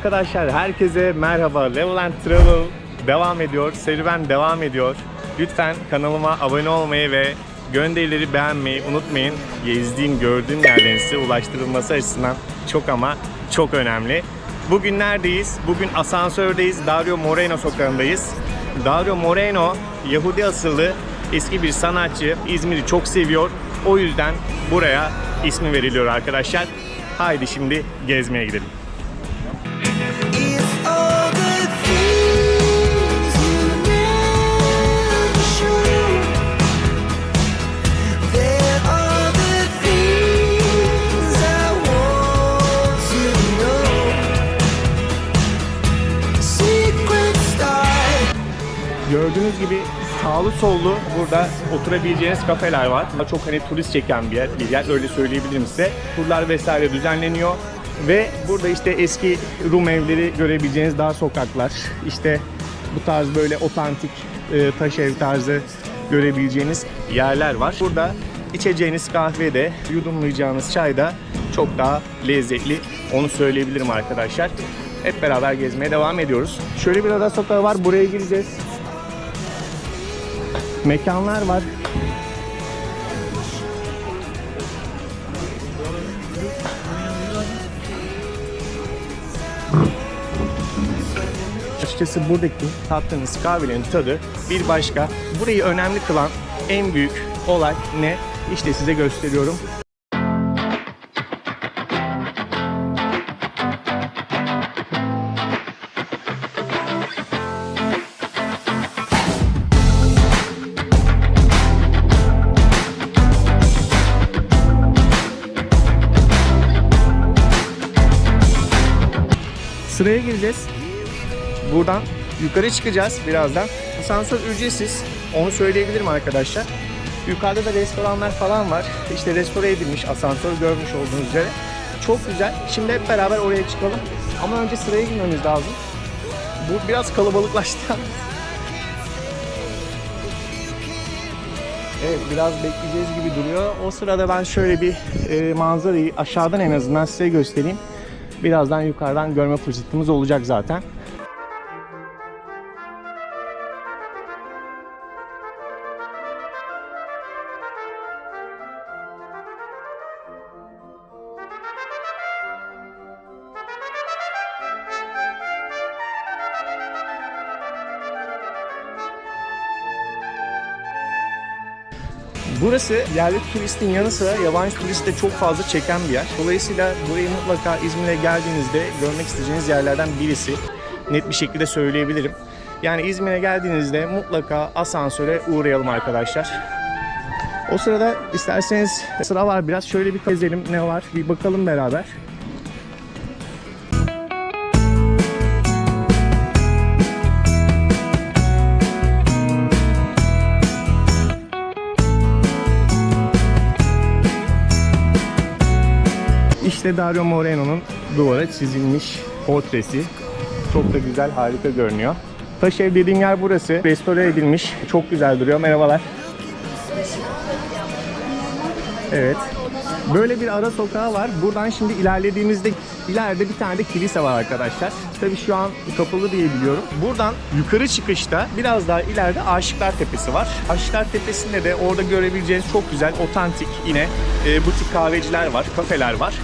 Arkadaşlar herkese merhaba. Level and Travel devam ediyor. Serüven devam ediyor. Lütfen kanalıma abone olmayı ve gönderileri beğenmeyi unutmayın. Gezdiğim, gördüğüm yerlerin size ulaştırılması açısından çok ama çok önemli. Bugün neredeyiz? Bugün asansördeyiz. Dario Moreno sokağındayız. Dario Moreno Yahudi asıllı eski bir sanatçı. İzmir'i çok seviyor. O yüzden buraya ismi veriliyor arkadaşlar. Haydi şimdi gezmeye gidelim. Sağlı sollu burada oturabileceğiniz kafeler var. Çok hani turist çeken bir yer, bir yer öyle söyleyebilirim size. Turlar vesaire düzenleniyor. Ve burada işte eski Rum evleri görebileceğiniz dar sokaklar. İşte bu tarz böyle otantik e, taş ev tarzı görebileceğiniz yerler var. Burada içeceğiniz kahve de yudumlayacağınız çay da çok daha lezzetli. Onu söyleyebilirim arkadaşlar. Hep beraber gezmeye devam ediyoruz. Şöyle bir ara sokağı var. Buraya gireceğiz mekanlar var. Açıkçası buradaki tattığınız kahvenin tadı bir başka. Burayı önemli kılan en büyük olay ne? İşte size gösteriyorum. Sıraya gireceğiz. Buradan yukarı çıkacağız birazdan. Asansör ücretsiz. Onu söyleyebilirim arkadaşlar. Yukarıda da restoranlar falan var. İşte restore edilmiş asansör görmüş olduğunuz üzere. Çok güzel. Şimdi hep beraber oraya çıkalım. Ama önce sıraya girmemiz lazım. Bu biraz kalabalıklaştı. Evet biraz bekleyeceğiz gibi duruyor. O sırada ben şöyle bir e, manzarayı aşağıdan en azından size göstereyim. Birazdan yukarıdan görme fırsatımız olacak zaten. Burası yerli turistin yanı sıra yabancı turist de çok fazla çeken bir yer. Dolayısıyla burayı mutlaka İzmir'e geldiğinizde görmek isteyeceğiniz yerlerden birisi. Net bir şekilde söyleyebilirim. Yani İzmir'e geldiğinizde mutlaka asansöre uğrayalım arkadaşlar. O sırada isterseniz sıra var biraz şöyle bir gezelim ne var bir bakalım beraber. İşte Dario Moreno'nun duvara çizilmiş portresi. Çok da güzel, harika görünüyor. Taş ev dediğim yer burası. Restore edilmiş. Çok güzel duruyor. Merhabalar. Evet. Böyle bir ara sokağı var. Buradan şimdi ilerlediğimizde ileride bir tane de kilise var arkadaşlar. Tabii şu an kapalı diye biliyorum. Buradan yukarı çıkışta biraz daha ileride Aşıklar Tepesi var. Aşıklar Tepesi'nde de orada görebileceğiniz çok güzel otantik yine e, butik kahveciler var, kafeler var.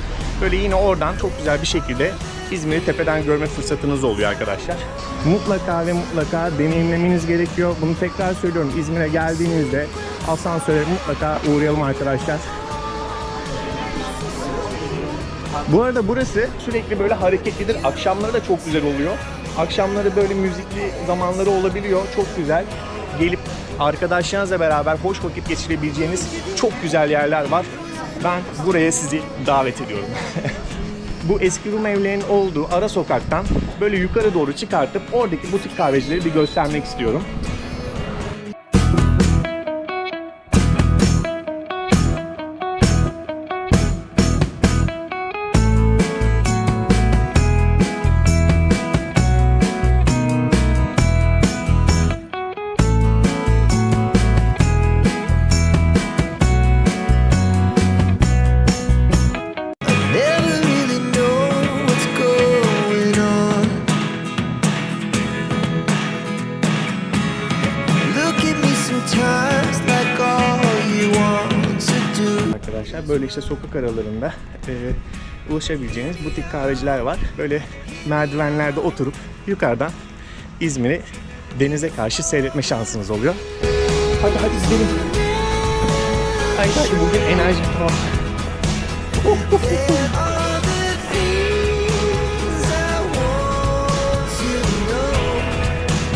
Böyle yine oradan çok güzel bir şekilde İzmir'i tepeden görme fırsatınız oluyor arkadaşlar. Mutlaka ve mutlaka deneyimlemeniz gerekiyor. Bunu tekrar söylüyorum. İzmir'e geldiğinizde asansöre mutlaka uğrayalım arkadaşlar. Bu arada burası sürekli böyle hareketlidir. Akşamları da çok güzel oluyor. Akşamları böyle müzikli zamanları olabiliyor. Çok güzel. Gelip arkadaşlarınızla beraber hoş vakit geçirebileceğiniz çok güzel yerler var. Ben buraya sizi davet ediyorum. Bu eski Rum evlerinin olduğu ara sokaktan böyle yukarı doğru çıkartıp oradaki butik kahvecileri bir göstermek istiyorum. Böyle işte sokak aralarında e, ulaşabileceğiniz butik kahveciler var. Böyle merdivenlerde oturup yukarıdan İzmir'i denize karşı seyretme şansınız oluyor. Hadi hadi gidelim. Ay hadi bugün enerji tamam.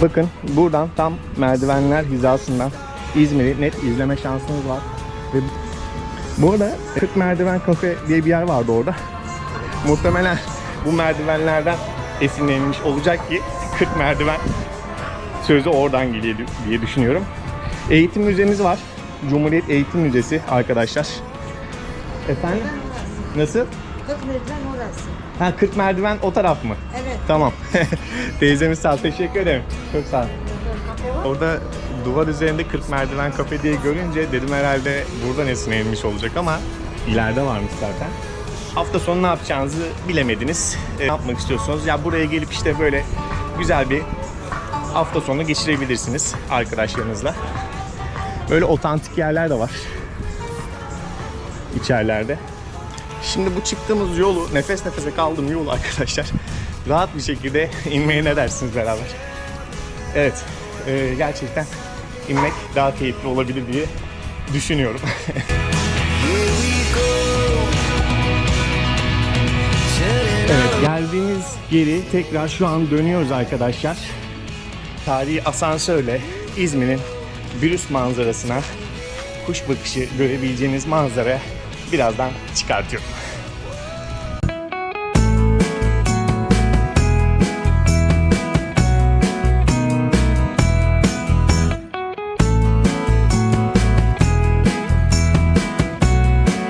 Bakın buradan tam merdivenler hizasından İzmir'i net izleme şansınız var. Ve bu arada 40 merdiven kafe diye bir yer vardı orada. Muhtemelen bu merdivenlerden esinlenilmiş olacak ki 40 merdiven sözü oradan geliyor diye düşünüyorum. Eğitim müzemiz var. Cumhuriyet Eğitim Müzesi arkadaşlar. Efendim? Nasıl? 40 merdiven orası. Ha 40 merdiven o taraf mı? Evet. Tamam. Teyzemiz sağ ol. Teşekkür ederim. Çok sağ ol. Orada duvar üzerinde 40 merdiven kafe diye görünce dedim herhalde buradan esinlenilmiş olacak ama ileride varmış zaten. Hafta sonu ne yapacağınızı bilemediniz. E, ne yapmak istiyorsunuz? Ya buraya gelip işte böyle güzel bir hafta sonu geçirebilirsiniz arkadaşlarınızla. Böyle otantik yerler de var. İçerilerde. Şimdi bu çıktığımız yolu, nefes nefese kaldığım yolu arkadaşlar rahat bir şekilde inmeye ne dersiniz beraber? Evet, e, gerçekten inmek daha keyifli olabilir diye düşünüyorum. Evet, geldiğimiz geri tekrar şu an dönüyoruz arkadaşlar. Tarihi asansörle İzmir'in Brüs manzarasına, kuş bakışı görebileceğiniz manzaraya birazdan çıkartıyorum.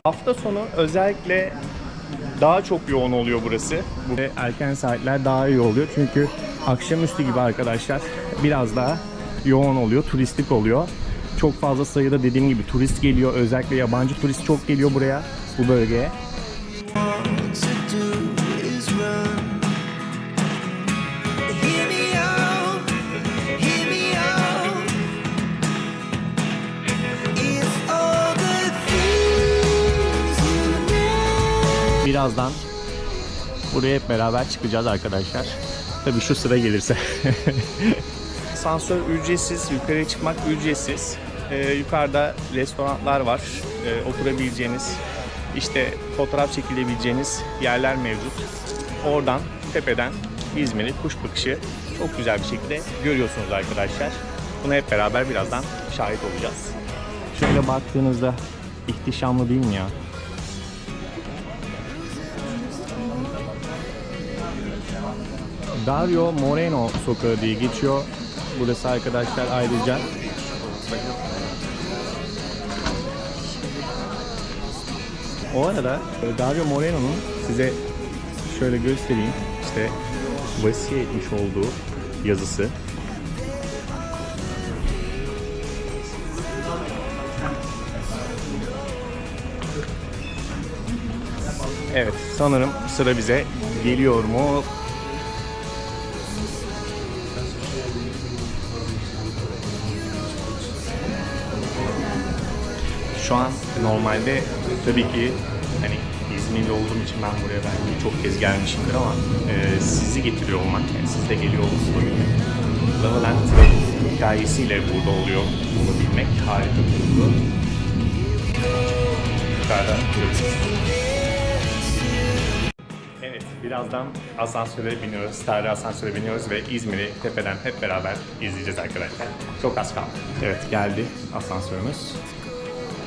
Hafta sonu özellikle daha çok yoğun oluyor burası. Ve erken saatler daha iyi oluyor çünkü akşamüstü gibi arkadaşlar biraz daha yoğun oluyor, turistik oluyor. Çok fazla sayıda dediğim gibi turist geliyor. Özellikle yabancı turist çok geliyor buraya, bu bölgeye. Birazdan buraya hep beraber çıkacağız arkadaşlar. Tabii şu sıra gelirse. Asansör ücretsiz, yukarıya çıkmak ücretsiz. Ee, yukarıda restoranlar var, ee, oturabileceğiniz, işte fotoğraf çekilebileceğiniz yerler mevcut. Oradan tepeden İzmir'i kuş bakışı çok güzel bir şekilde görüyorsunuz arkadaşlar. Buna hep beraber birazdan şahit olacağız. Şöyle baktığınızda ihtişamlı değil mi ya? Dario Moreno sokağı diye geçiyor. Burası arkadaşlar ayrıca. O arada e, Dario Moreno'nun size şöyle göstereyim. İşte vasiye etmiş olduğu yazısı. Evet sanırım sıra bize geliyor mu? Şu an normalde tabii ki hani İzmirli olduğum için ben buraya belki çok kez gelmişimdir ama e, sizi getiriyor olmak, yani siz de geliyor olması bugün La La Land hikayesiyle burada oluyor olabilmek harika bir duygu. Yukarıda. Evet, birazdan asansöre biniyoruz, tarihi asansöre biniyoruz ve İzmir'i tepeden hep beraber izleyeceğiz arkadaşlar. Çok az kaldı. Evet, geldi asansörümüz.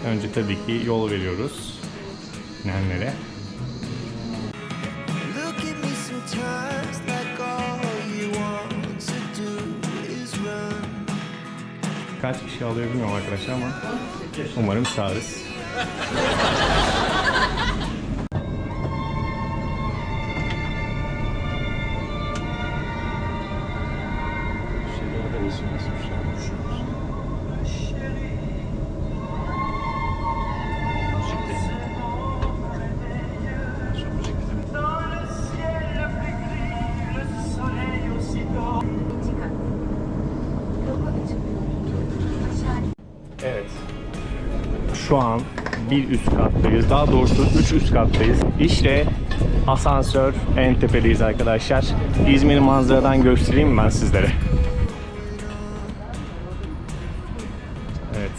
Önce tabii ki yol veriyoruz. Nenlere. Look at me sometimes like all you want to do is run. Kaç kişi alıyor bilmiyorum arkadaşlar ama umarım sağırız. Şu an bir üst kattayız. Daha doğrusu üç üst kattayız. İşte asansör en tepedeyiz arkadaşlar. İzmir manzaradan göstereyim ben sizlere? Evet.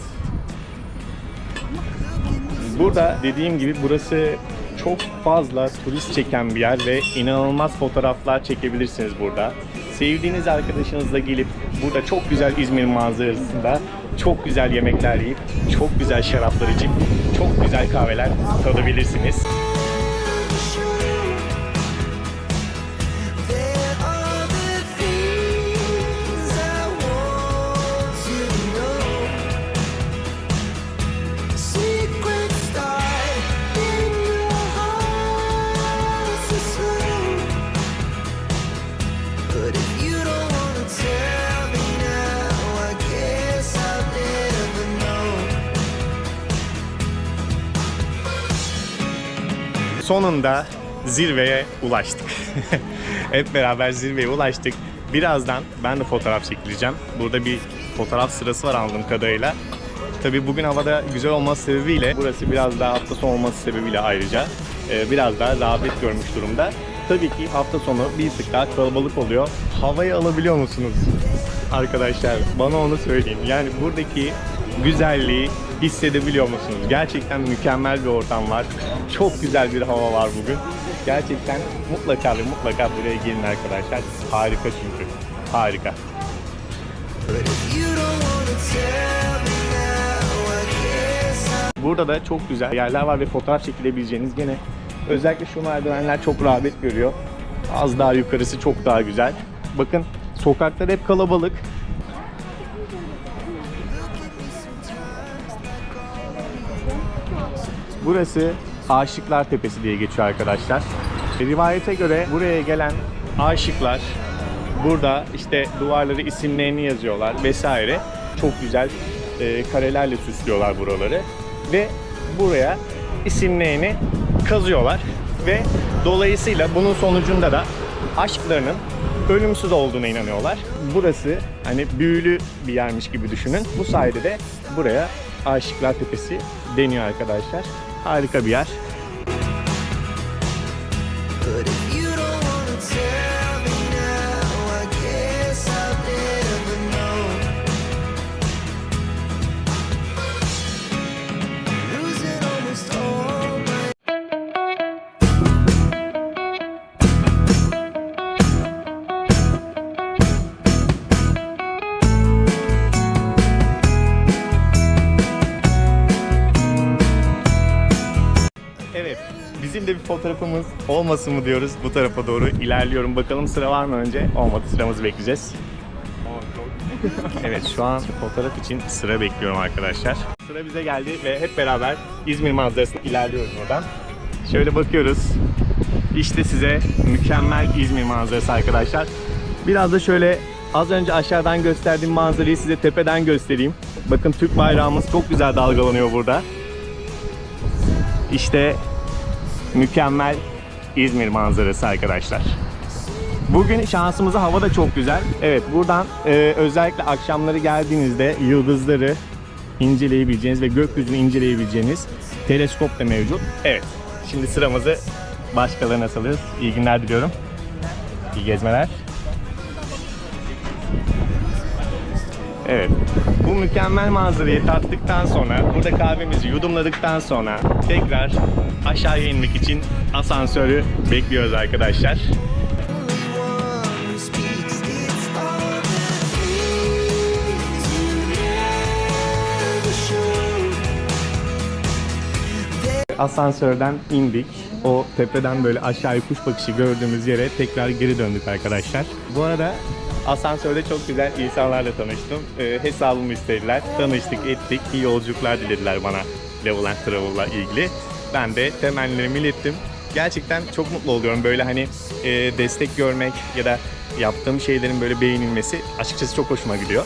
Burada dediğim gibi burası çok fazla turist çeken bir yer ve inanılmaz fotoğraflar çekebilirsiniz burada. Sevdiğiniz arkadaşınızla gelip burada çok güzel İzmir manzarasında çok güzel yemekler yiyip çok güzel şaraplar içip çok güzel kahveler tadabilirsiniz. Sonunda zirveye ulaştık. Hep beraber zirveye ulaştık. Birazdan ben de fotoğraf çekileceğim. Burada bir fotoğraf sırası var anladığım kadarıyla. Tabii bugün havada güzel olması sebebiyle burası biraz daha hafta sonu olması sebebiyle ayrıca e, biraz daha rağbet görmüş durumda. Tabii ki hafta sonu bir tık daha kalabalık oluyor. Havayı alabiliyor musunuz arkadaşlar? Bana onu söyleyin. Yani buradaki güzelliği hissedebiliyor musunuz? Gerçekten mükemmel bir ortam var. Çok güzel bir hava var bugün. Gerçekten mutlaka ve mutlaka buraya gelin arkadaşlar. Harika çünkü. Harika. Burada da çok güzel yerler var ve fotoğraf çekilebileceğiniz gene özellikle şu merdivenler çok rağbet görüyor. Az daha yukarısı çok daha güzel. Bakın sokaklar hep kalabalık. Burası Aşıklar Tepesi diye geçiyor arkadaşlar. Rivayete göre buraya gelen aşıklar burada işte duvarları isimlerini yazıyorlar vesaire. Çok güzel e, karelerle süslüyorlar buraları ve buraya isimlerini kazıyorlar ve dolayısıyla bunun sonucunda da aşklarının ölümsüz olduğuna inanıyorlar. Burası hani büyülü bir yermiş gibi düşünün. Bu sayede de buraya Aşıklar Tepesi deniyor arkadaşlar. Harika bir yer. De bir fotoğrafımız olmasın mı diyoruz bu tarafa doğru ilerliyorum. Bakalım sıra var mı önce? Olmadı sıramızı bekleyeceğiz. evet şu an fotoğraf için sıra bekliyorum arkadaşlar. Sıra bize geldi ve hep beraber İzmir manzarasına ilerliyoruz buradan. Şöyle bakıyoruz. İşte size mükemmel İzmir manzarası arkadaşlar. Biraz da şöyle az önce aşağıdan gösterdiğim manzarayı size tepeden göstereyim. Bakın Türk bayrağımız çok güzel dalgalanıyor burada. İşte mükemmel İzmir manzarası arkadaşlar. Bugün şansımıza hava da çok güzel. Evet buradan e, özellikle akşamları geldiğinizde yıldızları inceleyebileceğiniz ve gökyüzünü inceleyebileceğiniz teleskop da mevcut. Evet şimdi sıramızı başkalarına salıyoruz. İyi günler diliyorum. İyi gezmeler. Evet. Bu mükemmel manzarayı tattıktan sonra, burada kahvemizi yudumladıktan sonra tekrar aşağıya inmek için asansörü bekliyoruz arkadaşlar. Asansörden indik. O tepeden böyle aşağıya kuş bakışı gördüğümüz yere tekrar geri döndük arkadaşlar. Bu arada asansörde çok güzel insanlarla tanıştım. Ee, hesabımı istediler. Tanıştık, ettik. İyi yolculuklar dilediler bana Level Travel'la ilgili. Ben de temennilerimi ilettim. Gerçekten çok mutlu oluyorum böyle hani e, destek görmek ya da yaptığım şeylerin böyle beğenilmesi açıkçası çok hoşuma gidiyor.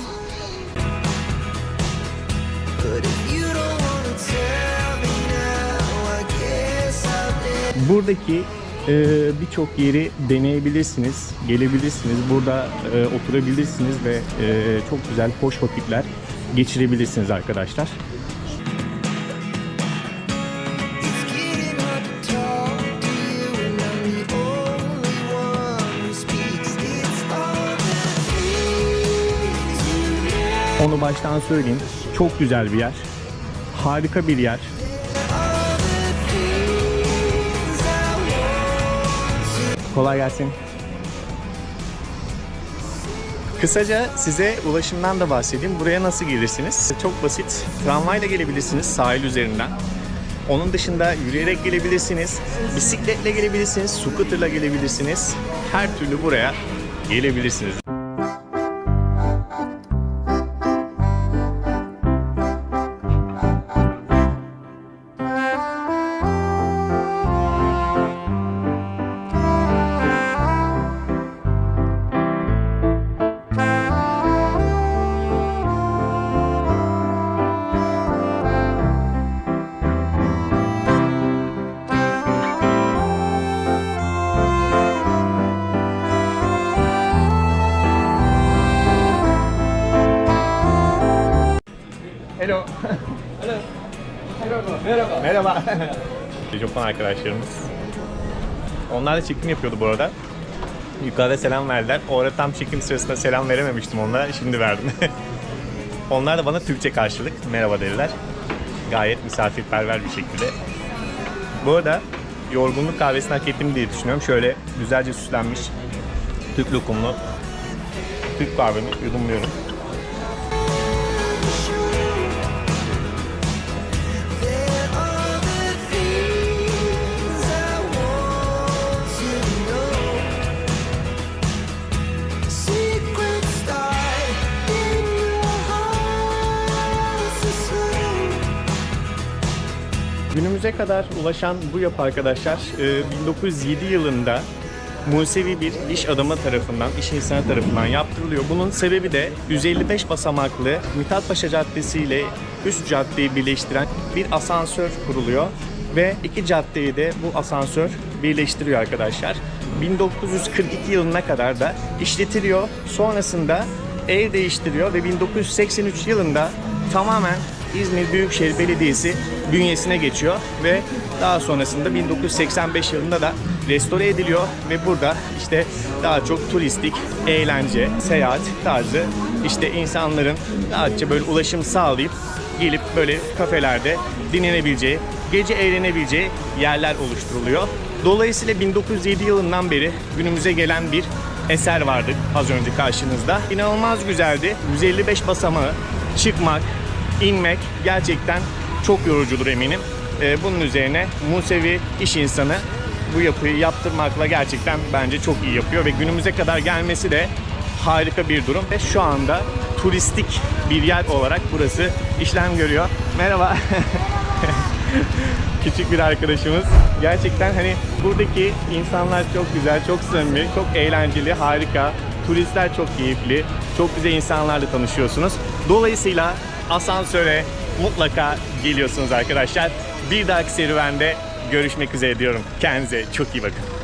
Buradaki e, birçok yeri deneyebilirsiniz, gelebilirsiniz, burada e, oturabilirsiniz ve e, çok güzel, hoş vakitler geçirebilirsiniz arkadaşlar. Baştan söyleyeyim, çok güzel bir yer, harika bir yer. Kolay gelsin. Kısaca size ulaşımdan da bahsedeyim. Buraya nasıl gelirsiniz? Çok basit. Tramvayla gelebilirsiniz sahil üzerinden. Onun dışında yürüyerek gelebilirsiniz. Bisikletle gelebilirsiniz. Scooter'la gelebilirsiniz. Her türlü buraya gelebilirsiniz. Hello. Merhaba. Merhaba. Merhaba. Japon arkadaşlarımız. Onlar da çekim yapıyordu bu arada. Yukarıda selam verdiler. O arada tam çekim sırasında selam verememiştim onlara. Şimdi verdim. Onlar da bana Türkçe karşılık merhaba dediler. Gayet misafirperver bir şekilde. Bu arada yorgunluk kahvesini hak ettim diye düşünüyorum. Şöyle güzelce süslenmiş Türk lokumlu Türk kahvemi yudumluyorum. Kadar ulaşan bu yapı arkadaşlar e, 1907 yılında Musevi bir iş adamı tarafından, iş insanı tarafından yaptırılıyor. Bunun sebebi de 155 basamaklı Mithat Paşa Caddesi ile üst caddeyi birleştiren bir asansör kuruluyor. Ve iki caddeyi de bu asansör birleştiriyor arkadaşlar. 1942 yılına kadar da işletiliyor. Sonrasında el değiştiriyor ve 1983 yılında tamamen İzmir Büyükşehir Belediyesi bünyesine geçiyor ve daha sonrasında 1985 yılında da restore ediliyor ve burada işte daha çok turistik, eğlence, seyahat tarzı işte insanların rahatça böyle ulaşım sağlayıp gelip böyle kafelerde dinlenebileceği, gece eğlenebileceği yerler oluşturuluyor. Dolayısıyla 1907 yılından beri günümüze gelen bir eser vardı az önce karşınızda. İnanılmaz güzeldi. 155 basamağı çıkmak, inmek gerçekten çok yorucudur eminim. Ee, bunun üzerine Musevi iş insanı bu yapıyı yaptırmakla gerçekten bence çok iyi yapıyor ve günümüze kadar gelmesi de harika bir durum. Ve şu anda turistik bir yer olarak burası işlem görüyor. Merhaba. Küçük bir arkadaşımız. Gerçekten hani buradaki insanlar çok güzel, çok samimi, çok eğlenceli, harika. Turistler çok keyifli. Çok güzel insanlarla tanışıyorsunuz. Dolayısıyla asansöre mutlaka geliyorsunuz arkadaşlar. Bir dahaki serüvende görüşmek üzere diyorum. Kendinize çok iyi bakın.